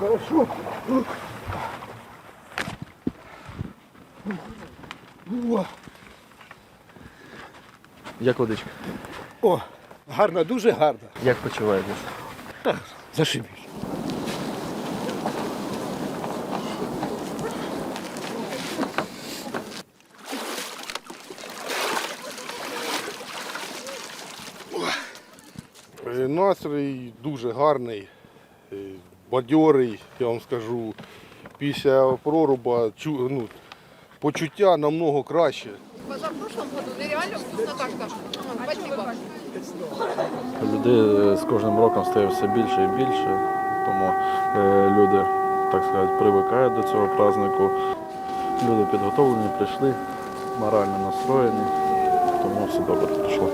хорошо. Як водичка? О, гарна, дуже гарна. Як почуваєтесь? Зашибісь. Настрій дуже гарний, бадьорий, я вам скажу. Після проруба чу- ну, почуття намного краще. Позапрошлом году нереально вкусно так-то. Спасибо. Людей е, з кожним роком стає все більше і більше, тому е, люди, так сказати, привикають до цього празднику. Люди підготовлені, прийшли, морально настроєні, тому все добре прийшло.